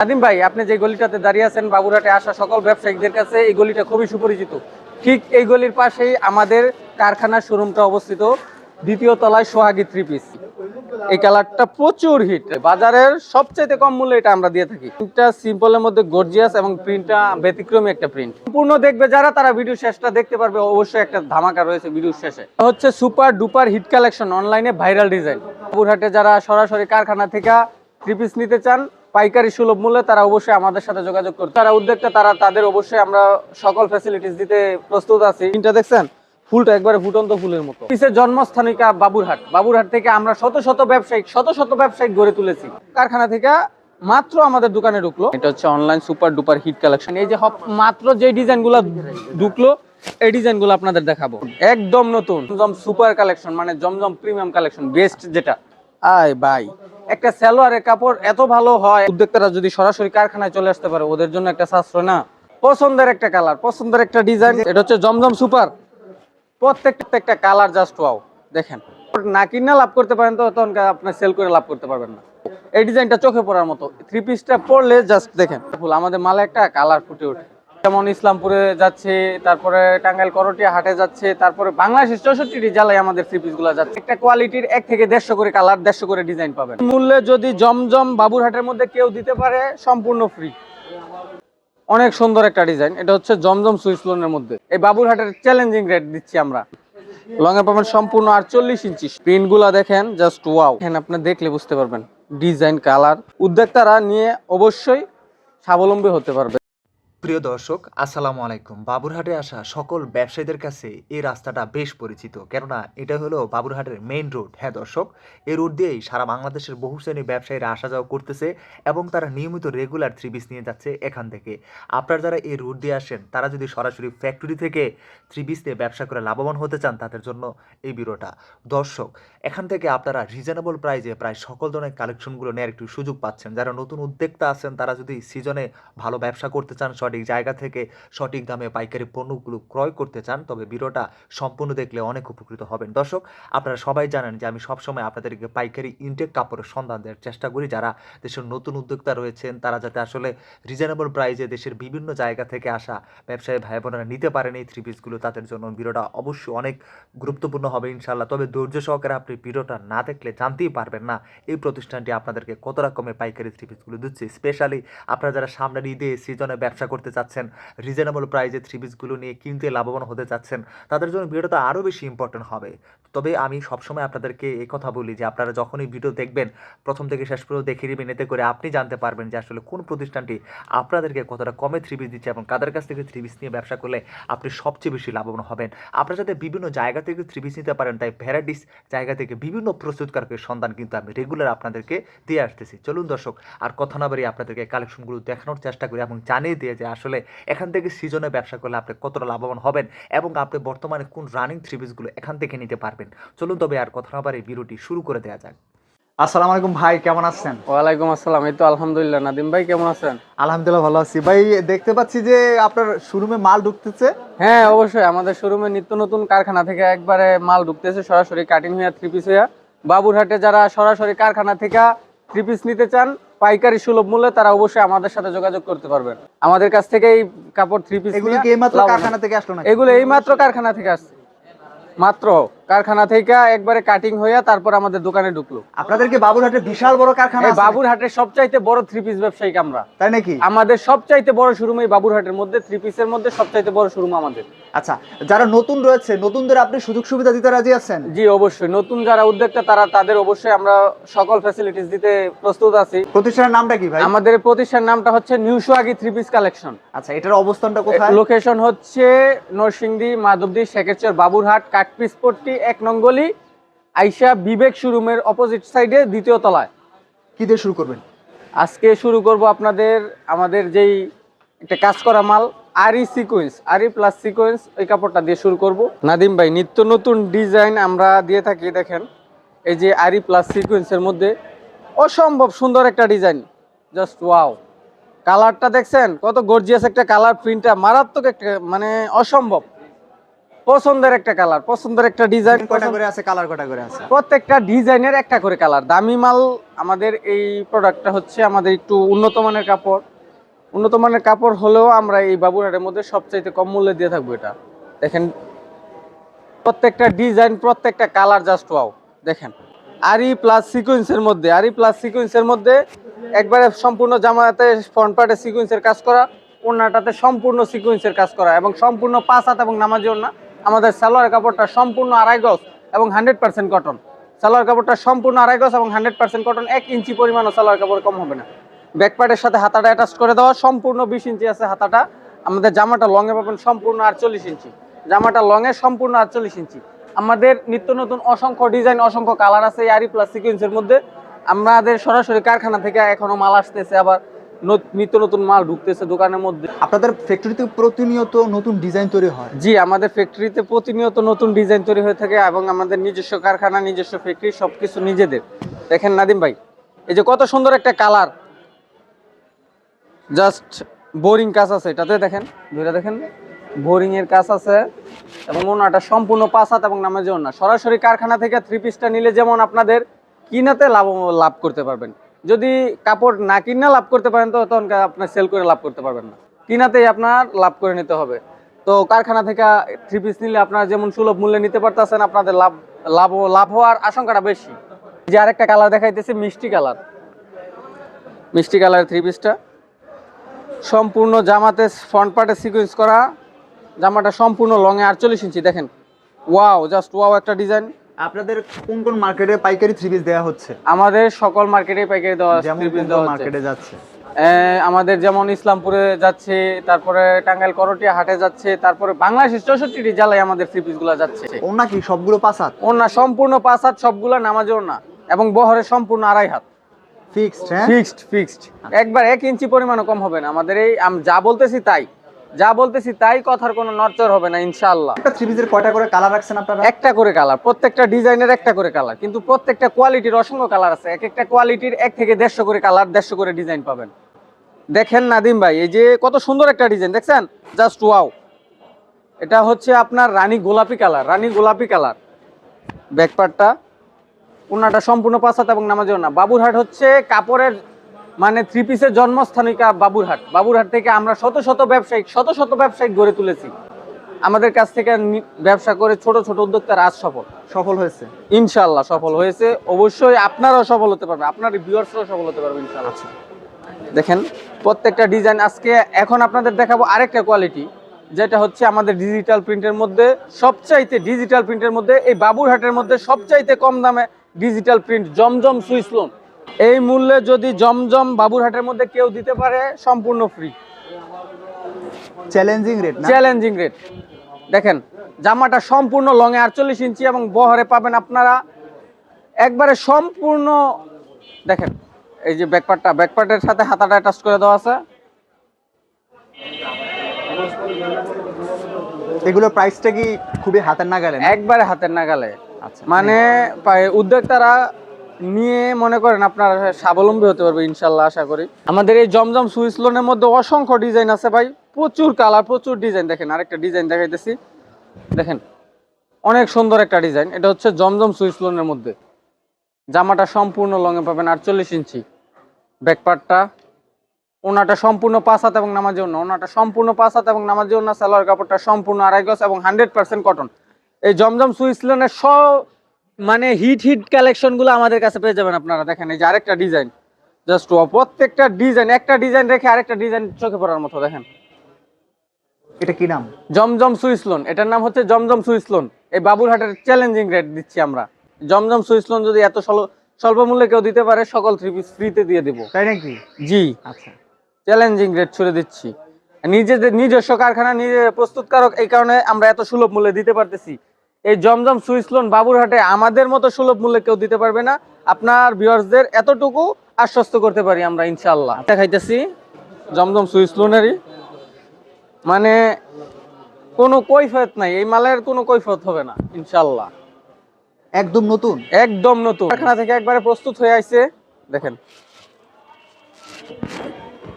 নাদিম ভাই, আপনি যে গলিটাতে দাঁড়িয়ে আছেন, বাবুরহাটে আসা সকল ব্যবসায়িকদের কাছে এই গলিটা খুবই সুপরিচিত। ঠিক এই গলির পাশেই আমাদের কারখানার শোরুমটা অবস্থিত, দ্বিতীয় তলায় সোহাগী থ্রি পিস এই কালারটা প্রচুর হিট বাজারের সবচাইতে কম মূল্যে এটা আমরা দিয়ে থাকি। প্রিন্টটা সিম্পলের মধ্যে গর্জিয়াস এবং প্রিন্টটা ব্যতিক্রমী একটা প্রিন্ট সম্পূর্ণ দেখবে যারা, তারা ভিডিও শেষটা দেখতে পারবে। অবশ্যই একটা ধামাকা রয়েছে ভিডিও শেষে। হচ্ছে সুপার ডুপার হিট কালেকশন অনলাইনে ভাইরাল ডিজাইন বাবুরহাটে যারা সরাসরি কারখানা থেকে থ্রি পিস নিতে চান পাইকারি সুলভ মূল্যে তারা অবশ্যই আমাদের সাথে যোগাযোগ করতে তারা উদ্যোক্তা, তারা তাদের অবশ্যই আমরা সকল ফ্যাসিলিটিস দিতে প্রস্তুত আছি। তিনটা দেখছেন? ফুলটা একবারে ফুটন্ত ফুলের মতো। পিসের জন্মস্থানিকা বাবুরহাট। বাবুরহাট থেকে আমরা শত শত ব্যবসায়িক শত শত ব্যবসায়িক গড়ে তুলেছি। কারখানা থেকে মাত্র আমাদের দোকানে ঢুকলো। এটা হচ্ছে online super duper hit collection এই যে মাত্র যে ডিজাইনগুলো ঢুকলো, এই ডিজাইনগুলো আপনাদের দেখাবো। একদম নতুন। জমজম সুপার কালেকশন মানে জমজম প্রিমিয়াম কালেকশন বেস্ট যেটা। আয় ভাই। একটা সালোয়ারের কাপড় এত ভালো হয়। উদ্যোক্তারা যদি সরাসরি কারখানায় চলে আসতে পারে, ওদের জন্য একটা সাশ্রয় না? পছন্দের একটা কালার, পছন্দের একটা ডিজাইন। এটা হচ্ছে জমজম সুপার। প্রত্যেকটা একটা কালার জাস্ট ওয়াও। দেখেন, না কিনা লাভ করতে পারেন তো, তখন আপনি সেল করে লাভ করতে পারবেন না। এই ডিজাইনটা চোখে পড়ার মতো। থ্রি পিসটা পরলে জাস্ট দেখেন, ফুল। আমাদের মালে একটা কালার ফুটে ওঠে। যেমন ইসলামপুরে যাচ্ছে, তারপরে টাঙ্গাইল করটিয়া হাটে যাচ্ছে, তারপরে বাংলাদেশের চৌষট্টি জেলায় আমাদের থ্রি যাচ্ছে। একটা কোয়ালিটির এক থেকে দেড়শো করে কালার দেড়শো করে ডিজাইন পাবেন। মূল্যে যদি জমজম বাবুরহাটের মধ্যে কেউ দিতে পারে, সম্পূর্ণ ফ্রি অনেক সুন্দর একটা ডিজাইন এটা হচ্ছে জমজম সুইস লোনের মধ্যে। এই বাবুরহাটের চ্যালেঞ্জিং রেট দিচ্ছি আমরা। লং পাবেন সম্পূর্ণ আটচল্লিশ ইঞ্চি প্রিন্টগুলা দেখেন জাস্ট ওয়াও এখানে আপনি দেখলে বুঝতে পারবেন ডিজাইন কালার উদ্যোক্তারা নিয়ে অবশ্যই স্বাবলম্বী হতে পারবে। প্রিয় দর্শক, আসসালামু আলাইকুম। বাবুরহাটে আসা সকল ব্যবসায়ীদের কাছে এই রাস্তাটা বেশ পরিচিত। কেননা এটা হলো বাবুরহাটের মেইন রোড হ্যাঁ দর্শক, এই রোড দিয়েই সারা বাংলাদেশের বহু শ্রেণির ব্যবসায়ীরা আসা যাওয়া করতেছে এবং তারা নিয়মিত রেগুলার থ্রি পিস নিয়ে যাচ্ছে এখান থেকে। আপনারা যারা এই রোড দিয়ে আসেন, তারা যদি সরাসরি ফ্যাক্টরি থেকে থ্রি পিস নিয়ে ব্যবসা করে লাভবান হতে চান, তাদের জন্য এই বিরোটা দর্শক, এখান থেকে আপনারা রিজনেবল প্রাইজে প্রায় সকল ধরনের কালেকশনগুলো নেওয়ার একটু সুযোগ পাচ্ছেন। যারা নতুন উদ্যোক্তা আছেন, তারা যদি সিজনে ভালো ব্যবসা করতে চান সঠিক জায়গা থেকে সঠিক দামে পাইকারি পণ্যগুলো ক্রয় করতে চান, তবে ভিডিওটা সম্পূর্ণ দেখলে অনেক উপকৃত হবেন। দর্শক, আপনারা সবাই জানেন যে আমি সবসময় আপনাদেরকে পাইকারি ইনটেক কাপড়ের সন্ধান দেওয়ার চেষ্টা করি। যারা দেশের নতুন উদ্যোক্তা রয়েছেন, তারা যাতে আসলে রিজনেবল প্রাইজে দেশের বিভিন্ন জায়গা থেকে আসা ব্যবসায়ী ভাই বোনেরা নিতে পারেন এই থ্রি পিসগুলো তাদের জন্য ভিডিওটা অবশ্যই অনেক গুরুত্বপূর্ণ হবে ইনশাল্লাহ তবে ধৈর্য সহকারে আপনি ভিডিওটা না দেখলে জানতেই পারবেন না এই প্রতিষ্ঠানটি আপনাদেরকে কত রকমের পাইকারি থ্রি পিসগুলো দিচ্ছে। স্পেশালি আপনারা যারা সামনের ঈদে সিজনে ব্যবসা করতে চাচ্ছেন। রিজনেবল প্রাইজে থ্রি পিসগুলো নিয়ে কিনতে লাভবান হতে চাচ্ছেন। তাদের জন্য ভিডিওটা আরও বেশি ইম্পর্টেন্ট হবে। তবে আমি সবসময় আপনাদেরকে এই কথা বলি যে, আপনারা যখনই ভিডিও দেখবেন, প্রথম থেকে শেষ পর্যন্ত দেখে নেবেন। এতে করে আপনি জানতে পারবেন যে, আসলে কোন প্রতিষ্ঠানটি আপনাদেরকে কতটা কমে থ্রি পিস দিচ্ছে এবং কাদের কাছ থেকে থ্রি পিস নিয়ে ব্যবসা করলে আপনি সবচেয়ে বেশি লাভবান হবেন। আপনারা যাতে বিভিন্ন জায়গা থেকে থ্রি পিস নিতে পারেন, তাই ভ্যারাইটিস জায়গা থেকে বিভিন্ন প্রস্তুতকারকের সন্ধান কিন্তু আমি রেগুলার আপনাদেরকে দিয়ে আসতেছি। চলুন দর্শক, আর কথা না বাড়িয়ে আপনাদেরকে কালেকশনগুলো দেখানোর চেষ্টা করি এবং জানিয়ে দিয়ে যে আসলে এখান থেকে সিজনে ব্যবসা করলে আপনি কতটা লাভবান হবেন এবং আপনি বর্তমানে কোন রানিং থ্রি পিসগুলো এখান থেকে নিতে পারবেন। চলুন তবে আর কথা না বাড়িয়ে ভিডিওটি শুরু করে দেওয়া যাক। আসসালামু আলাইকুম ভাই কেমন আছেন? ওয়ালাইকুম আসসালাম এই তো আলহামদুলিল্লাহ। নাদিম ভাই কেমন আছেন? আলহামদুলিল্লাহ ভালো আছি। ভাই দেখতে পাচ্ছি যে আপনার শোরুমে মাল ঢুকতেছে। হ্যাঁ অবশ্যই। আমাদের শোরুমে নিত্য নতুন কারখানা থেকে একবারে মাল ঢুকতেছে সরাসরি কাটিং হইয়া থ্রি পিস হইয়া। বাবুরহাটে যারা সরাসরি কারখানা থেকে থ্রি পিস নিতে চান পাইকারি সুলভ মূল্যে তারা অবশ্যই আমাদের সাথে যোগাযোগ করতে পারবেন। আমাদের কাছ থেকে এই কাপড় থ্রি পিস এগুলো কি এইমাত্র কারখানা থেকে আসলো না এগুলো এইমাত্র কারখানা থেকে আসছে। মাত্র। কারখানা থেকে একবারে কাটিং হইয়া তারপর আমাদের দোকানে ঢুকলো। আপনাদেরকে বাবুরহাটে বিশাল বড় কারখানা। বাবুরহাটের সবচাইতে বড় থ্রি পিস ব্যবসায়িক আমরা। তাই নাকি? আমাদের সবচাইতে বড় শোরুম এই বাবুরহাটের মধ্যে থ্রি পিসের মধ্যে সবচাইতে বড় শোরুম আমাদের। আচ্ছা যারা নতুন রয়েছে নতুনদের আপনি সুযোগ সুবিধা দিতে রাজি আছেন? জি অবশ্যই। নতুন যারা উদ্যোক্তা তারা তাদের অবশ্যই আমরা সকল ফ্যাসিলিটিস দিতে প্রস্তুত আছি। প্রতিষ্ঠানের নামটা কি ভাই? আমাদের এই প্রতিষ্ঠান নামটা হচ্ছে New Swaggy three piece collection আচ্ছা এটার অবস্থানটা কোথায়? লোকেশন হচ্ছে নরসিংদী মাধবদী শেখেরচর বাবুরহাট কাঠপিসপট্টি এক নঙ্গলি আইসা বিবেক শোরুমের অপোজিট সাইডে দ্বিতীয় তলায়। কি দিয়ে শুরু করবেন? আজকে শুরু করব আপনাদের আমাদের যেই একটা কাজ করা মাল আরি সিকোয়েন্স আরি প্লাস সিকোয়েন্স এই কাপড়টা দিয়ে শুরু করব। নাদিম ভাই নিত্য নতুন ডিজাইন আমরা দিয়ে থাকি দেখেন। এই যে আরি প্লাস সিকোয়েন্সের মধ্যে অসম্ভব সুন্দর একটা ডিজাইন জাস্ট ওয়াও কালারটা দেখছেন কত গর্জিয়াস একটা কালার প্রিন্টটা মারাত্মক একটা মানে অসম্ভব। পছন্দের একটা কালার পছন্দের একটা ডিজাইন কটা করে আছে কালার কটা করে আছে? প্রত্যেকটা ডিজাইনের একটা করে কালার। দামি মাল আমাদের এই প্রোডাক্টটা হচ্ছে আমাদের একটু উন্নত মানের কাপড়। উন্নত মানের কাপড় হলেও আমরা এই বাবুরহাটের মধ্যে সবচাইতে কম মূল্যে দিয়ে থাকব এটা। দেখেন প্রত্যেকটা ডিজাইন প্রত্যেকটা কালার জাস্ট ওয়াও দেখেন। আরি প্লাস সিকোয়েন্সের মধ্যে আরি প্লাস সিকোয়েন্সের মধ্যে একবারে সম্পূর্ণ জামাতে ফ্রন্ট পার্টে সিকোয়েন্সের কাজ করা ওনাটাতে সম্পূর্ণ সিকোয়েন্সের কাজ করা এবং সম্পূর্ণ পাঁচ হাত এবং নামাজি ওনা আমাদের সালোয়ার কাপড়টা সম্পূর্ণ আড়াই গজ এবং হান্ড্রেড পার্সেন্ট কটন সালোয়ার কাপড়টা সম্পূর্ণ আড়াই গজ এবং হান্ড্রেড পার্সেন্ট কটন এক ইঞ্চি পরিমাণও সালোয়ার কাপড় কম হবে না। ব্যাক পার্টের সাথে হাতাটা অ্যাটাচ করে দেওয়া, সম্পূর্ণ বিশ ইঞ্চি আছে হাতাটা। আমাদের জামাটা লংয়ে পাবেন সম্পূর্ণ আটচল্লিশ ইঞ্চি। জামাটা লংয়ে সম্পূর্ণ আটচল্লিশ ইঞ্চি। আমাদের নিত্য নতুন অসংখ্য ডিজাইন, অসংখ্য কালার আছে আরি প্লাস সিকুয়েন্সের মধ্যে। আমাদের সরাসরি কারখানা থেকে এখনও মাল আসতেছে আবার। নিত্য নতুন মাল ঢুকতেছে দোকানের মধ্যে। আপনাদের ফ্যাক্টরিতে প্রতিনিয়ত নতুন ডিজাইন তৈরি হয়? জি আমাদের ফ্যাক্টরিতে প্রতিনিয়ত নতুন ডিজাইন তৈরি হয়ে থাকে এবং আমাদের নিজস্ব কারখানা নিজস্ব ফ্যাক্টরি সবকিছু নিজেদের। দেখেন নাদিম ভাই এই যে কত সুন্দর একটা কালার জাস্ট বোরিং কাজ আছে এটাতে দেখেন দুইটা দেখেন বোরিং এর কাজ আছে এবং ওনাটা সম্পূর্ণ পাঁচ হাত এবং নামাজে ওনা সরাসরি কারখানা থেকে থ্রি পিসটা নিলে যেমন আপনাদের কিনাতে লাভ লাভ করতে পারবেন। যদি কাপড় না কিনা লাভ করতে পারেন, তো তখন আপনার সেল করে লাভ করতে পারবেন না। কিনাতেই আপনার লাভ করে নিতে হবে। তো কারখানা থেকে থ্রি পিস নিলে আপনারা যেমন সুলভ মূল্যে নিতে পারতেছেন, আপনাদের লাভ লাভ লাভ হওয়ার আশঙ্কাটা বেশি। যে আরেকটা কালার দেখাইতেছে, মিষ্টি কালার মিষ্টি কালার থ্রি পিসটা সম্পূর্ণ জামাতে ফ্রন্ট পার্টে সিকুয়েন্স করা। জামাটা সম্পূর্ণ লংয়ে আটচল্লিশ ইঞ্চি, দেখেন। ওয়াও জাস্ট ওয়াও একটা ডিজাইন আপনাদের কোন কোন মার্কেটে পাইকারি থ্রি পিস দেওয়া হচ্ছে? আমাদের সকল মার্কেটে পাইকারি দেওয়া যেমন piece কোন দেওয়া মার্কেটে যাচ্ছে? আমাদের যেমন ইসলামপুরে যাচ্ছে তারপরে টাঙ্গাইল করটিয়া হাটে যাচ্ছে তারপরে বাংলাদেশের চৌষট্টি জেলায় আমাদের থ্রি পিসগুলো যাচ্ছে। ওনা কি সবগুলো পাঁচ হাত? ওনা সম্পূর্ণ পাঁচ হাত সবগুলো নামাজে ওনা এবং বহরে সম্পূর্ণ আড়াই হাত। ফিক্সড হ্যাঁ? ফিক্সড ফিক্সড একবার এক ইঞ্চি পরিমাণও কম হবে না। আমাদের এই আম- যা বলতেছি তাই। যা বলতেছি তাই কথার কোনো নড়চড় হবে না ইনশাআল্লাহ। একটা থ্রি পিসের কয়টা করে কালার রাখছেন আপনারা? একটা করে কালার প্রত্যেকটা ডিজাইনের একটা করে কালার কিন্তু প্রত্যেকটা কোয়ালিটির অসংখ্য কালার আছে। এক একটা কোয়ালিটির এক থেকে দেড়শো করে কালার দেড়শো করে ডিজাইন পাবেন। দেখেন নাদিম ভাই এই যে কত সুন্দর একটা ডিজাইন দেখছেন? জাস্ট ওয়াও এটা হচ্ছে আপনার রানী গোলাপি কালার রানী গোলাপি কালার ব্যাকপার্টটা ওনাটা সম্পূর্ণ পাঁচাত এবং নামাজেও না বাবুরহাট হচ্ছে কাপড়ের মানে থ্রি পিসের জন্মস্থানিকা বাবুরহাট। বাবুরহাট থেকে আমরা শত শত ব্যবসায়িক শত শত ব্যবসায়িক গড়ে তুলেছি। আমাদের কাছ থেকে ব্যবসা করে ছোট ছোট উদ্যোক্তারা আজ সফল। সফল হয়েছে। ইনশাল্লাহ সফল হয়েছে। অবশ্যই আপনারাও সফল হতে পারবেন। আপনার ভিউয়ার্সরাও সফল হতে পারবে ইনশাল্লাহ দেখেন প্রত্যেকটা ডিজাইন আজকে এখন আপনাদের দেখাবো আরেকটা কোয়ালিটি যেটা হচ্ছে আমাদের ডিজিটাল প্রিন্টের মধ্যে সবচাইতে ডিজিটাল প্রিন্টের মধ্যে এই বাবুরহাটের মধ্যে সবচাইতে কম দামে digital print Zamzam Swiss lawn এই মূল্যে যদি জমজম বাবুরহাটের মধ্যে কেউ দিতে পারে সম্পূর্ণ free challenging rate challenging rate দেখেন জামাটা সম্পূর্ণ লংয়ে আটচল্লিশ ইঞ্চি এবং বহরে পাবেন আপনারা একবারে সম্পূর্ণ দেখেন এই যে ব্যাকপার্টটা ব্যাকপার্টের সাথে হাতাটা অ্যাটাচ করে দেওয়া আছে। এগুলো প্রাইসটা কি খুবই হাতের নাগালে একবারে হাতের নাগালে। আচ্ছা মানে উদ্যোক্তারা নিয়ে মনে করেন আপনারা স্বাবলম্বী হতে পারবে ইনশাল্লাহ, আশা করি। আমাদের এই জমজম সুইস লোনের মধ্যে অসংখ্য ডিজাইন আছে ভাই। প্রচুর কালার প্রচুর ডিজাইন। দেখেন, আরেকটা ডিজাইন দেখাইতেছি। দেখেন, অনেক সুন্দর একটা ডিজাইন। এটা হচ্ছে জমজম সুইস লোনের মধ্যে। জামাটা সম্পূর্ণ লঙে পাবেন আটচল্লিশ ইঞ্চি। ব্যাকপার্টটা ওনাটা সম্পূর্ণ পাঁচ হাত এবং নামাজে ওনা ওনাটা সম্পূর্ণ পাঁচ হাত এবং নামাজে ওনা সালোয়ার কাপড়টা সম্পূর্ণ আড়াই গজ এবং হান্ড্রেড পার্সেন্ট কটন এই জমজম সুইচ সুইসলনের সব মানে হিট হিট কালেকশনগুলো আমাদের কাছে পেয়ে যাবেন আপনারা। দেখেন এই যে আরেকটা ডিজাইন জাস্ট প্রত্যেকটা ডিজাইন একটা ডিজাইন রেখে আরেকটা ডিজাইন চোখে পড়ার মতো দেখেন। এটা কি নাম? জমজম সুইসলোন এটার নাম হচ্ছে জমজম সুইসলোন এই বাবুরহাটের চ্যালেঞ্জিং রেট দিচ্ছি আমরা। জমজম সুইসলোন যদি এত স্বল- স্বল্প মূল্যে কেউ দিতে পারে সকল থ্রি পিস ফ্রিতে দিয়ে দেবো। তাই নাকি? জি। আচ্ছা। চ্যালেঞ্জিং রেট ছুড়ে দিচ্ছি। নিজেদের নিজস্ব কারখানা নিজে প্রস্তুতকারক এই কারণে আমরা এত সুলভ মূল্যে দিতে পারতেছি। এই জমজম সুইস লোন বাবুরহাটে আমাদের মতো সুলভ মূল্যে কেউ দিতে পারবে না। আপনার ভিউয়ার্সদের এতটুকু আশ্বস্ত করতে পারি আমরা ইনশাল্লাহ দেখাইতেছি জমজম সুইস লোনেরই মানে কোনো কৈফিয়ত নাই এই মালের কোনো কৈফিয়ত হবে না ইনশাল্লাহ একদম নতুন? একদম নতুন। কারখানা থেকে একবারে প্রস্তুত হয়ে আইছে। দেখেন।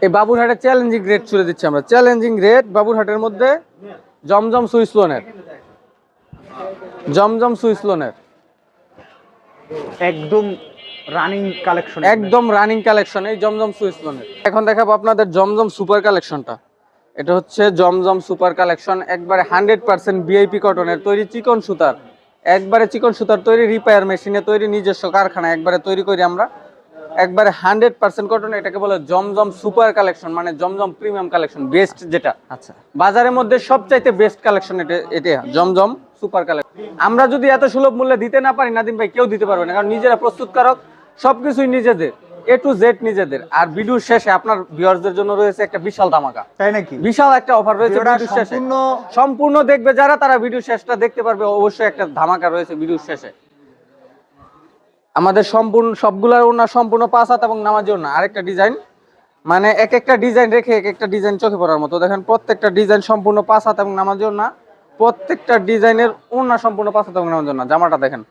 এই বাবুরহাটের চ্যালেঞ্জিং রেট ছুড়ে দিচ্ছি আমরা। চ্যালেঞ্জিং রেট বাবুরহাটের মধ্যে জমজম সুইস লোনের জমজম সুইস লোনের। একদম রানিং কালেকশন একদম রানিং কালেকশন এই জমজম সুইস লোনের। এখন দেখাবো আপনাদের জমজম সুপার কালেকশনটা এটা হচ্ছে জমজম সুপার কালেকশন একবারে হান্ড্রেড পার্সেন্ট বিআইপি কটনের তৈরি চিকন সুতার। একবারে চিকন সুতার তৈরি রিপেয়ার মেশিনে তৈরি নিজস্ব কারখানা একবারে তৈরি করি আমরা। একবারে হান্ড্রেড পার্সেন্ট কটন এটাকে বলে জমজম সুপার কালেকশন মানে জমজম প্রিমিয়াম কালেকশন বেস্ট যেটা। আচ্ছা। বাজারের মধ্যে সবচাইতে বেস্ট কালেকশন এটা এটা জমজম সুপার কালেকশন। আমরা যদি এত সুলভ মূল্যে দিতে না পারি নাদিম ভাই কেউ দিতে পারবে না। কারণ নিজেরা প্রস্তুতকারক সবকিছুই নিজেদের এ টু জেড নিজেদের। আর ভিডিওর শেষে আপনার ভিউয়ার্সদের জন্য রয়েছে একটা বিশাল ধামাকা। তাই নাকি? বিশাল একটা অফার রয়েছে ভিডিওর শেষে। সম্পূর্ণ সম্পূর্ণ দেখবে যারা তারা ভিডিও শেষটা দেখতে পারবে। অবশ্যই একটা ধামাকা রয়েছে ভিডিওর শেষে। আমাদের সম্পূর্ণ সবগুলোর ওনার সম্পূর্ণ পাঁচ হাত এবং নামাজ না আরেকটা ডিজাইন মানে এক একটা ডিজাইন রেখে এক একটা ডিজাইন চোখে পড়ার মতো। দেখেন প্রত্যেকটা ডিজাইন সম্পূর্ণ পাঁচ হাত এবং নামাজ না প্রত্যেকটা ডিজাইনের ওনা সম্পূর্ণ পাঁচ হাত নামাজ না জামাটা দেখেন।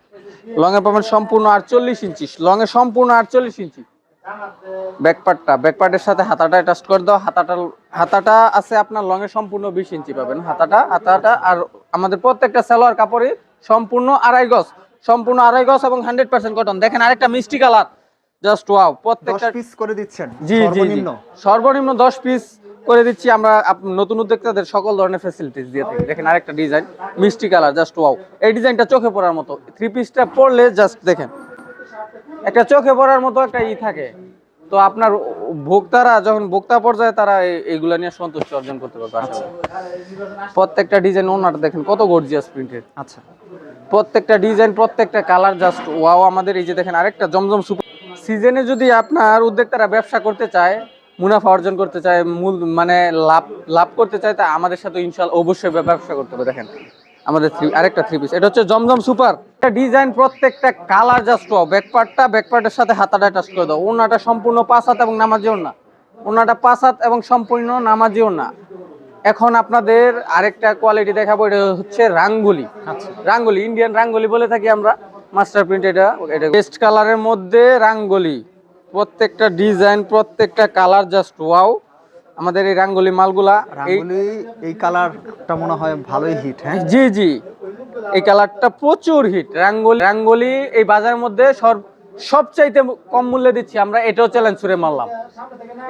লং এ পাবেন সম্পূর্ণ আটচল্লিশ ইঞ্চি লং এ সম্পূর্ণ আটচল্লিশ ইঞ্চি। ব্যাকপার্টটা ব্যাকপার্টের সাথে হাতাটা অ্যাটাচ করে দাও হাতাটা হাতাটা আছে আপনার লং এ সম্পূর্ণ বিশ ইঞ্চি পাবেন। হাতাটা হাতাটা আর আমাদের প্রত্যেকটা সালোয়ার কাপড়ে সম্পূর্ণ আড়াই গজ সম্পূর্ণ আড়াই গজ এবং হান্ড্রেড পার্সেন্ট কটন দেখেন আরেকটা মিষ্টি কালার জাস্ট ওয়াও প্রত্যেকটা পিস করে দিচ্ছেন জি জি সর্বনিম্ন। সর্বনিম্ন দশ পিস করে দিচ্ছি আমরা নতুন উদ্যোক্তাদের সকল ধরনের ফেসিলিটিস দিয়ে থাকি। দেখেন আরেকটা ডিজাইন মিষ্টি কালার জাস্ট ওয়াও এই ডিজাইনটা চোখে পড়ার মতো। থ্রি পিসটা পড়লে জাস্ট দেখেন। একটা চোখে পড়ার মতো একটা ই থাকে। তো আপনার ভোক্তারা যখন ভোক্তা পর্যায়ে তারা এই- এইগুলা নিয়ে সন্তুষ্টি অর্জন করতে পারবে প্রত্যেকটা ডিজাইন ওনাটা দেখেন কত গর্জিয়াস প্রিন্টেড আচ্ছা। প্রত্যেকটা ডিজাইন প্রত্যেকটা কালার জাস্ট ওয়াও আমাদের এই যে দেখেন আরেকটা জমজম সুপার সিজনে যদি আপনার উদ্যোক্তারা ব্যবসা করতে চায় মুনাফা অর্জন করতে চায় মূল মানে লাভ লাভ করতে চায় তা আমাদের সাথে ইনশাল অবশ্যই ব্যবসা করতে হবে দেখেন। আমাদের থ্রি- আরেকটা থ্রি পিস এটা হচ্ছে জমজম সুপার একটা ডিজাইন প্রত্যেকটা কালার জাস্ট ব্যাকপার্টটা ব্যাকপার্টের সাথে হাতাটা টাচ করে দাও। ওনাটা সম্পূর্ণ পাঁচ হাত এবং নামাজি ওনা ওনাটা পাঁচ হাত এবং সম্পূর্ণ নামাজি ওনা এখন আপনাদের আরেকটা কোয়ালিটি দেখাবো এটা হচ্ছে রাঙ্গুলি। আচ্ছা। রাঙ্গুলি ইন্ডিয়ান রাঙ্গুলি বলে থাকি আমরা। মাস্টার প্রিন্ট এটা এটা। বেস্ট কালারের মধ্যে রাঙ্গুলি। প্রত্যেকটা ডিজাইন প্রত্যেকটা কালার জাস্ট ওয়াও আমাদের এই রাঙ্গুলি মালগুলা এই রাঙ্গুলি এই কালারটা মনে হয় ভালোই হিট হ্যাঁ? জি জি। এই কালারটা প্রচুর হিট রাঙ্গুলি রাঙ্গুলি এই বাজারের মধ্যে সব সবচাইতে কম মূল্যে দিচ্ছি আমরা এটাও চ্যালেঞ্জ ছুড়ে মারলাম।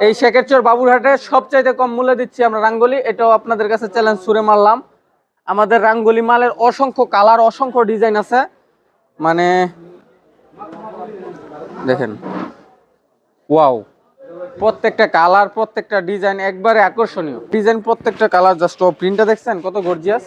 এই শেখেরচর বাবুরহাটে সবচাইতে কম মূল্যে দিচ্ছি আমরা রাঙ্গুলি এটাও আপনাদের কাছে চ্যালেঞ্জ ছুড়ে মারলাম। আমাদের রাঙ্গুলি মালের অসংখ্য কালার অসংখ্য ডিজাইন আছে। মানে দেখেন। ওয়াও প্রত্যেকটা কালার প্রত্যেকটা ডিজাইন একবারে আকর্ষণীয়। ডিজাইন প্রত্যেকটা কালার জাস্ট ও প্রিন্টটা দেখছেন? কত গর্জিয়াস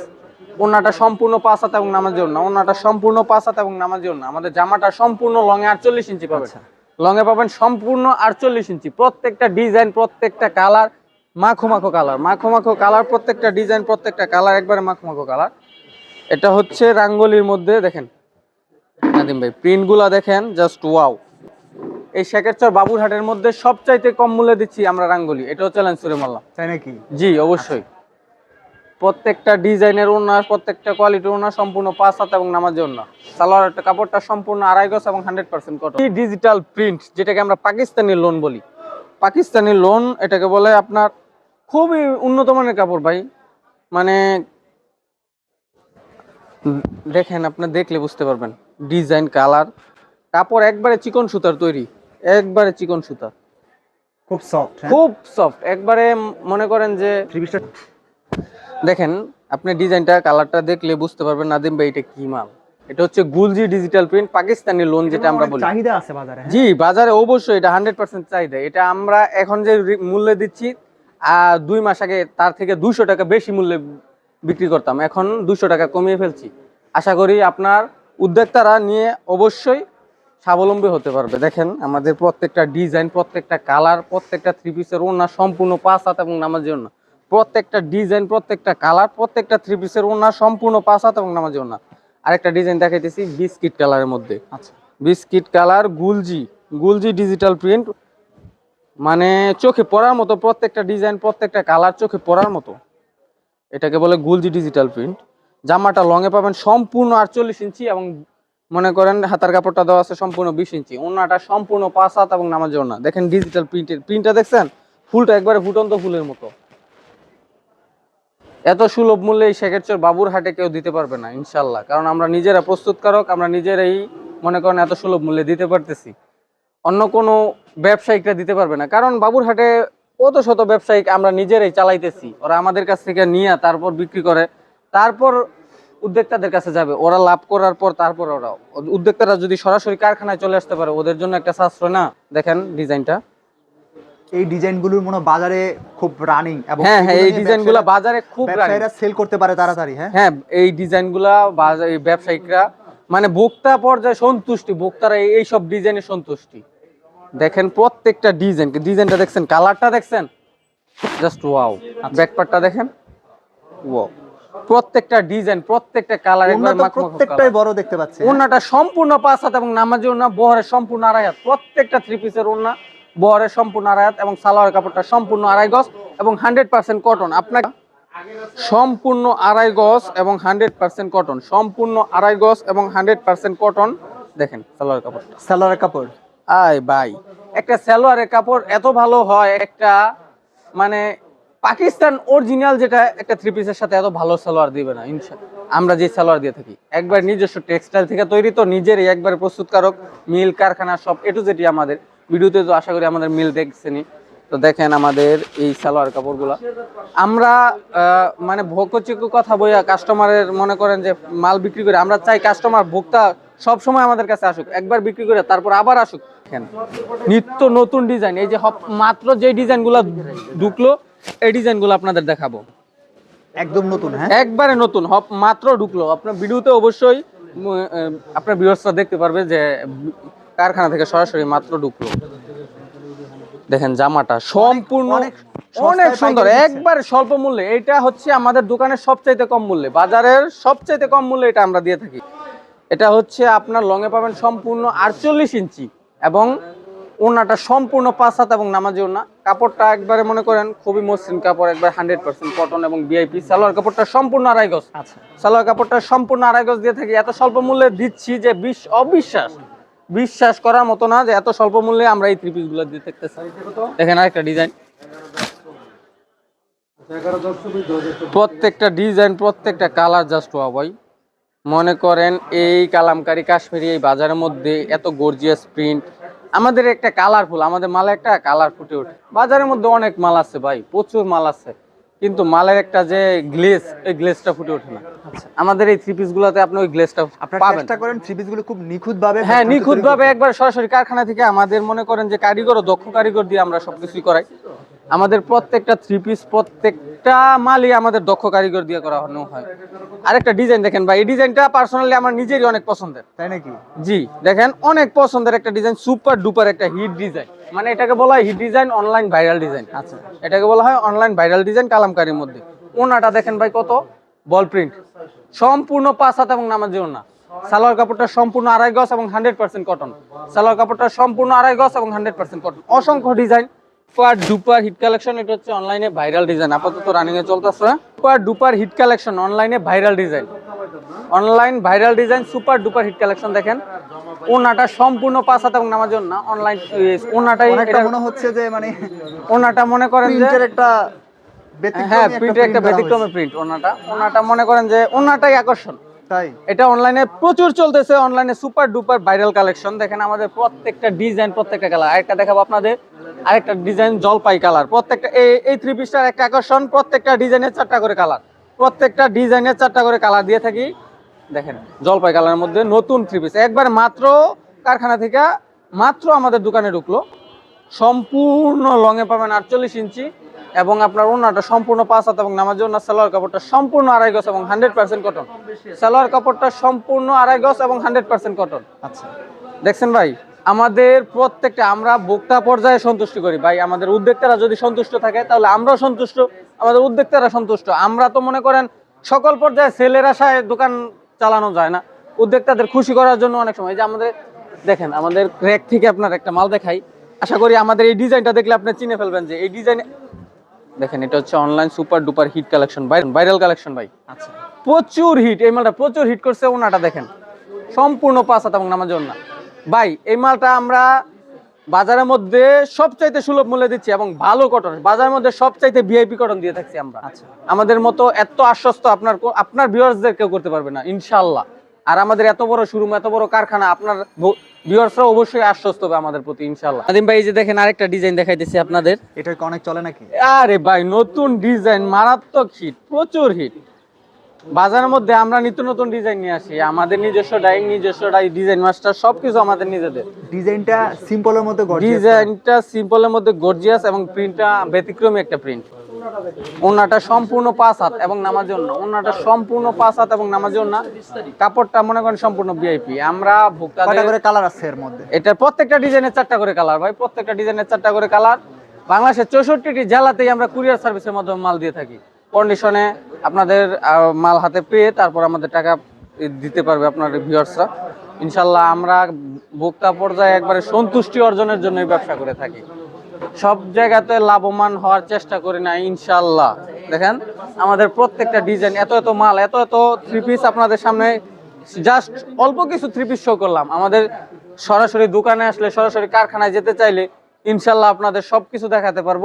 ওনাটা সম্পূর্ণ পাঁচ হাত এবং নামাজ না ওনাটা সম্পূর্ণ পাঁচ হাত এবং নামাজ না আমাদের জামাটা সম্পূর্ণ লং এ আটচল্লিশ ইঞ্চি পাবেন। লং এ পাবেন সম্পূর্ণ আটচল্লিশ ইঞ্চি। প্রত্যেকটা ডিজাইন প্রত্যেকটা কালার মাখো মাখো কালার মাখো মাখো কালার প্রত্যেকটা ডিজাইন প্রত্যেকটা কালার একবারে মাখো মাখো কালার এটা হচ্ছে রাঙ্গলির মধ্যে দেখেন। নাদিম ভাই প্রিন্টগুলা দেখেন জাস্ট ওয়াও এই শেখেরচর বাবুরহাটের মধ্যে সবচাইতে কম মূল্যে দিচ্ছি আমরা রাঙ্গুলি। এটাও চ্যালেঞ্জ করে মারলাম। তাই নাকি? জি অবশ্যই। প্রত্যেকটা ডিজাইনের ওনার প্রত্যেকটা কোয়ালিটির ওনার সম্পূর্ণ পাঁচ হাত এবং নামাজের ওনার সালোয়ার কাপড়টা সম্পূর্ণ আড়াই গজ এবং hundred percent cotton digital print যেটাকে আমরা পাকিস্তানি লোন বলি। পাকিস্তানি লোন এটাকে বলে আপনার খুবই উন্নত মানের কাপড় ভাই। মানে দেখেন আপনি দেখলে বুঝতে পারবেন। Design colour. কাপড় একবারে চিকন সুতার তৈরি। একবারে চিকন সুতা। খুব সফট হ্যাঁ? খুব সফট একবারে মনে করেন যে দেখেন আপনি ডিজাইনটা কালারটা দেখলে বুঝতে পারবেন নাদিম ভাই এটা কি মাল। এটা হচ্ছে Gulji digital print Pakistani lawn যেটা আমরা বলি। চাহিদা আছে বাজারে হ্যাঁ? জি বাজারে অবশ্যই এটা হান্ড্রেড পার্সেন্ট চাহিদা। এটা আমরা এখন যে মূল্যে দিচ্ছি আর দুই মাস আগে তার থেকে দুশো টাকা বেশি মূল্যে বিক্রি করতাম। এখন দুশো টাকা কমিয়ে ফেলছি। আশা করি আপনার উদ্যোক্তারা নিয়ে অবশ্যই স্বাবলম্বী হতে পারবে। দেখেন আমাদের প্রত্যেকটা ডিজাইন প্রত্যেকটা কালার প্রত্যেকটা থ্রি পিসের ওনা সম্পূর্ণ পাঁচ হাত এবং নামাজের ওনা প্রত্যেকটা ডিজাইন প্রত্যেকটা কালার প্রত্যেকটা থ্রি পিসের ওনা সম্পূর্ণ পাঁচ হাত এবং নামাজের ওনা আরেকটা ডিজাইন দেখাইতেছি বিস্কিট কালারের মধ্যে। আচ্ছা। Biscuit colour Gulji Gulji digital print মানে চোখে পড়ার মতো প্রত্যেকটা ডিজাইন প্রত্যেকটা কালার চোখে পড়ার মতো। এটাকে বলে গুলজি ডিজিটাল প্রিন্ট জামাটা লংয়ে পাবেন সম্পূর্ণ আটচল্লিশ ইঞ্চি এবং মনে করেন হাতার কাপড়টা দেওয়া আছে সম্পূর্ণ বিশ ইঞ্চি। ওনাটা সম্পূর্ণ পাঁচ হাত এবং নামাজের ওনা দেখেন ডিজিটাল প্রিন্টের প্রিন্টটা দেখছেন? ফুলটা একবারে ফুটন্ত ফুলের মতো। এত সুলভ মূল্যে এই শেখেরচর বাবুর হাটে কেউ দিতে পারবে না ইনশাল্লাহ কারণ আমরা নিজেরা প্রস্তুতকারক, আমরা নিজেরাই মনে করেন এত সুলভ মূল্যে দিতে পারতেছি। অন্য কোনো ব্যবসায়িকরা দিতে পারবে না। কারণ বাবুরহাটে কত শত ব্যবসায়িক আমরা নিজেরাই চালাইতেছি। ওরা আমাদের কাছ থেকে নিয়ে তারপর বিক্রি করে। তারপর উদ্যোক্তাদের কাছে যাবে ওরা লাভ করার পর তারপর ওরা উদ্যোক্তারা যদি সরাসরি কারখানায় চলে আসতে পারে ওদের জন্য একটা সাশ্রয় না? দেখেন ডিজাইনটা। এই ডিজাইনগুলোর মনে বাজারে খুব রানিং এবং হ্যাঁ হ্যাঁ এই ডিজাইনগুলো বাজারে খুব। ব্যবসায়ীরা সেল করতে পারে তাড়াতাড়ি হ্যাঁ? হ্যাঁ এই ডিজাইনগুলা বাজার ব্যবসায়িকরা মানে ভোক্তা পর্যায়ে সন্তুষ্টি ভোক্তারা এই- এইসব ডিজাইনে সন্তুষ্টি। দেখেন প্রত্যেকটা ডিজাইন ডিজাইনটা দেখছেন কালারটা দেখছেন? জাস্ট ওয়াও ব্যাকপার্টটা দেখেন? ওয়াও প্রত্যেকটা ডিজাইন প্রত্যেকটা কালার একবার প্রত্যেকটাই বড় দেখতে পাচ্ছি হ্যাঁ? ওনাটা সম্পূর্ণ পাঁচ হাত এবং নামাজি ওনা বহরের সম্পূর্ণ আড়াই হাত। প্রত্যেকটা থ্রি পিসের ওনা বহরের সম্পূর্ণ আড়াই হাত এবং সালোয়ার কাপড়টা সম্পূর্ণ আড়াই গজ এবং হান্ড্রেড পার্সেন্ট কটন আপনাকে সম্পূর্ণ আড়াই গজ এবং হান্ড্রেড পার্সেন্ট কটন সম্পূর্ণ আড়াই গজ এবং হান্ড্রেড পার্সেন্ট কটন দেখেন সালোয়ার কাপড়টা। সালোয়ারের কাপড়। আয় ভাই একটা সালোয়ারের কাপড় এত ভালো হয় একটা মানে পাকিস্তান অরিজিনাল যেটা একটা থ্রি পিসের সাথে এত ভালো সালোয়ার দিবে না, ইনশা আমরা যে সালোয়ার দিয়ে থাকি। একবার নিজস্ব টেক্সটাইল থেকে তৈরি তো নিজেরই একবারে প্রস্তুতকারক, মিল, কারখানা সব এটু যেটি আমাদের। ভিডিওতে তো আশা করি আমাদের মিল দেখছেনি তো দেখেন আমাদের এই সালোয়ার কাপড়গুলা। আমরা মানে ভোকচিকু কথা বইয়া কাস্টমারের মনে করেন যে মাল বিক্রি করে, আমরা চাই কাস্টমার ভোক্তা সব সময় আমাদের কাছে আসুক। একবার বিক্রি করে তারপর আবার আসুক। নিত্য নতুন ডিজাইন এই যে মাত্র যে ডিজাইনগুলো ঢুকলো এই ডিজাইনগুলো আপনাদের দেখাবো। একদম নতুন হ্যাঁ? একবারে নতুন মাত্র ঢুকলো। আপনার ভিডিওতে অবশ্যই আপনার ভিউয়ার্সরা দেখতে পারবে যে কারখানা থেকে সরাসরি মাত্র ঢুকলো। দেখেন জামাটা সম্পূর্ণ অনেক সুন্দর একবার স্বল্প মূল্যে। এটা হচ্ছে আমাদের দোকানের সবচাইতে কম মূল্যে। বাজারের সবচাইতে কম মূল্যে এটা আমরা দিয়ে থাকি। এটা হচ্ছে আপনার লঙে পাবেন সম্পূর্ণ আটচল্লিশ ইঞ্চি এবং ওনাটা সম্পূর্ণ পাঁচ হাত এবং নামাজি ওনা কাপড়টা একবারে মনে করেন খুবই মসৃণ কাপড় একবার হান্ড্রেড পার্সেন্ট কটন এবং বিআইপি সালোয়ার কাপড়টা সম্পূর্ণ আড়াই গজ। আচ্ছা। সালোয়ার কাপড়টা সম্পূর্ণ আড়াই গজ দিয়ে থাকি। এত স্বল্প মূল্যে দিচ্ছি যে বিশ অবিশ্বাস। বিশ্বাস করার মতো না যে এত স্বল্প মূল্যে আমরা এই থ্রি পিসগুলো দিয়ে চাই। দেখেন আরেকটা ডিজাইন প্রত্যেকটা ডিজাইন প্রত্যেকটা কালার জাস্ট ওয়া ভাই মনে করেন এই কালামকারি কাশ্মীরি এই বাজারের মধ্যে এত গর্জিয়াস প্রিন্ট আমাদের একটা কালারফুল আমাদের মালে একটা কালার ফুটে ওঠে। বাজারের মধ্যে অনেক মাল আছে ভাই প্রচুর মাল আছে। কিন্তু মালের একটা যে গ্লেস এই গ্লেসটা ফুটে ওঠে না। আমাদের এই থ্রি পিস পিসগুলোতে আপনি ওই গ্লেসটা পাবেন চেষ্টা করেন থ্রি পিসগুলো খুব নিখুঁত ভাবে হ্যাঁ নিখুঁত ভাবে একবার সরাসরি কারখানা থেকে আমাদের মনে করেন যে কারিগর ও দক্ষ কারিগর দিয়ে আমরা সবকিছুই করাই। আমাদের প্রত্যেকটা থ্রি পিস প্রত্যেকটা মালই আমাদের দক্ষ কারিগর দিয়ে করানো হয় আরেকটা ডিজাইন দেখেন ভাই এই ডিজাইনটা পার্সোনালি আমার নিজেরই অনেক পছন্দের। তাই নাকি? জি দেখেন অনেক পছন্দের একটা ডিজাইন সুপার ডুপার একটা হিট ডিজাইন মানে এটাকে বলা হয় hit design online viral design আচ্ছা। এটাকে বলা হয় অনলাইন ভাইরাল ডিজাইন কালামকারীর মধ্যে। ওনাটা দেখেন ভাই কত? বল প্রিন্ট সম্পূর্ণ পাঁচ হাত এবং নামাজি ওনা সালোয়ার কাপড়টা সম্পূর্ণ আড়াই গজ এবং হান্ড্রেড পার্সেন্ট কটন সালোয়ার কাপড়টা সম্পূর্ণ আড়াই গজ এবং হান্ড্রেড পার্সেন্ট কটন অসংখ্য design super duper hit collection এটা হচ্ছে অনলাইনে ভাইরাল ডিজাইন আপাতত রানিং এ চলতেছে। সুপার ডুপার হিট কালেকশন অনলাইনে viral design online viral design super duper hit collection দেখেন। ওনাটা সম্পূর্ণ পাঁচ হাত এবং নামার জন্য অনলাইন ওনাটাই এটা- মনে হচ্ছে যে মানে ওনাটা মনে করেন যে প্রিন্টের একটা ব্যতিক্রমী হ্যাঁ প্রিন্টের একটা ব্যতিক্রমী। প্রিন্ট ওনাটা। ওনাটা মনে করেন যে ওনাটাই আকর্ষণ। তাই? এটা অনলাইনে প্রচুর চলতেছে অনলাইনে সুপার ডুপার ভাইরাল কালেকশন দেখেন আমাদের প্রত্যেকটা ডিজাইন প্রত্যেকটা কালার আরেকটা দেখাবো আপনাদের, আরেকটা ডিজাইন জলপাই কালার প্রত্যেকটা এই থ্রি পিসটার একটা আকর্ষণ, প্রত্যেকটা ডিজাইনের চারটা করে কালার প্রত্যেকটা ডিজাইনের চারটা করে কালার দিয়ে থাকি। দেখেন, জলপাই কালারের মধ্যে নতুন থ্রি পিস একবার মাত্র কারখানা থেকে মাত্র আমাদের দোকানে ঢুকলো। সম্পূর্ণ লঙে পাবেন আটচল্লিশ ইঞ্চি এবং আপনার ওনাটা সম্পূর্ণ পাঁচ হাত এবং নামাজ ওনার সালোয়ার কাপড়টা সম্পূর্ণ আড়াই গজ এবং হান্ড্রেড পার্সেন্ট কটন সালোয়ার কাপড়টা সম্পূর্ণ আড়াই গজ এবং হান্ড্রেড পার্সেন্ট কটন আচ্ছা। দেখছেন ভাই? আমাদের প্রত্যেকটা আমরা ভোক্তা পর্যায়ে সন্তুষ্টি করি। ভাই আমাদের উদ্যোক্তারা যদি সন্তুষ্ট থাকে তাহলে আমরাও সন্তুষ্ট আমাদের উদ্যোক্তারা সন্তুষ্ট। আমরা তো মনে করেন সকল পর্যায়ে সেলের আশায় দোকান চালানো যায় না। উদ্যোক্তাদের খুশি করার জন্য অনেক সময়। এই যে আমাদের দেখেন আমাদের ক্র্যাক থেকে আপনার একটা মাল দেখাই। আশা করি আমাদের এই ডিজাইনটা দেখলে আপনি চিনে ফেলবেন যে এই ডিজাইন দেখেন এটা হচ্ছে online super duper hit collection viral collection ভাই। আচ্ছা। প্রচুর হিট এই মালটা প্রচুর হিট করছে ওনাটা দেখেন। সম্পূর্ণ পাঁচ হাত এবং নামাজ না ভাই এই মালটা আমরা বাজারের মধ্যে সবচাইতে সুলভ মূল্যে দিচ্ছি এবং ভালো কটন বাজারের মধ্যে সবচাইতে ভিআইপি কটন দিয়ে থাকছি আমরা। আচ্ছা। আমাদের মতো এত আশ্বস্ত আপনার আপনার ভিউয়ার্সদের কেউ করতে পারবে না ইনশাল্লাহ আর আমাদের এত বড় শোরুম এত বড় কারখানা আপনার ভিউয়ার্সরা অবশ্যই আশ্বস্ত হবে আমাদের প্রতি ইনশাল্লাহ আদিম ভাই এই যে দেখেন আরেকটা ডিজাইন দেখাইতেছি আপনাদের। এটা অনেক চলে নাকি? আরে ভাই নতুন ডিজাইন মারাত্মক হিট প্রচুর হিট বাজারের মধ্যে আমরা নিত্য নতুন ডিজাইন নিয়ে আসি আমাদের নিজস্ব ডাই নিজস্ব ডাই ডিজাইন মাস্টার সবকিছু আমাদের নিজেদের। ডিজাইনটা সিম্পলের মধ্যে ডিজাইনটা সিম্পলের মধ্যে গর্জিয়াস এবং প্রিন্টটা ব্যতিক্রমী একটা প্রিন্ট ওনাটা সম্পূর্ণ পাঁচ হাত এবং নামাজ জন্য। ওনাটা সম্পূর্ণ পাঁচ হাত এবং নামাজ জন্য। কাপড়টা মনে করেন সম্পূর্ণ ভিআইপি আমরা ভোক্তাদের করে কালার আছে এর মধ্যে? এটা প্রত্যেকটা ডিজাইনের চারটা করে কালার ভাই প্রত্যেকটা ডিজাইনের চারটা করে কালার। বাংলাদেশের চৌষট্টিটি জেলাতেই আমরা কুরিয়ার সার্ভিসের মাধ্যমে মাল দিয়ে থাকি। কন্ডিশনে আপনাদের মাল হাতে পেয়ে তারপর আমাদের টাকা দিতে পারবে আপনার ভিউয়ার্সরা ইনশাল্লাহ আমরা ভোক্তা পর্যায়ে একবারে সন্তুষ্টি অর্জনের জন্য ব্যবসা করে থাকি। সব জায়গাতে লাভবান হওয়ার চেষ্টা করি না ইনশাল্লাহ দেখেন, আমাদের প্রত্যেকটা ডিজাইন, এত এত মাল, এত এত থ্রি পিস আপনাদের সামনে জাস্ট অল্প কিছু থ্রি পিস শো করলাম। আমাদের সরাসরি দোকানে আসলে, সরাসরি কারখানায় যেতে চাইলে ইনশাল্লাহ আপনাদের সব কিছু দেখাতে পারব।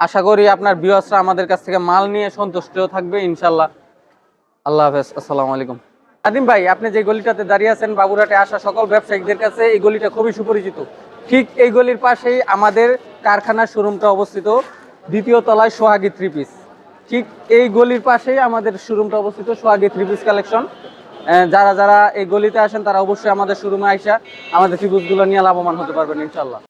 আশা করি আপনার বিয়সরা আমাদের কাছ থেকে মাল নিয়ে সন্তুষ্ট থাকবে ইনশাল্লাহ আল্লাহ হাফেজ, আসসালামু আলাইকুম। আদিম ভাই, আপনি যে গলিটাতে দাঁড়িয়ে আছেন বাবুরাটে আসা সকল ব্যবসায়ীদের কাছে এই গলিটা খুবই সুপরিচিত। ঠিক এই গলির পাশেই আমাদের কারখানার শোরুমটা অবস্থিত দ্বিতীয় তলায় সোহাগী থ্রি পিস ঠিক এই গলির পাশেই আমাদের শোরুমটা অবস্থিত, সোহাগী থ্রি পিস কালেকশন যারা যারা এই গলিতে আসেন তারা অবশ্যই আমাদের শোরুমে আইসা আমাদের থ্রি পিসগুলো নিয়ে লাভবান হতে পারবেন ইনশাল্লাহ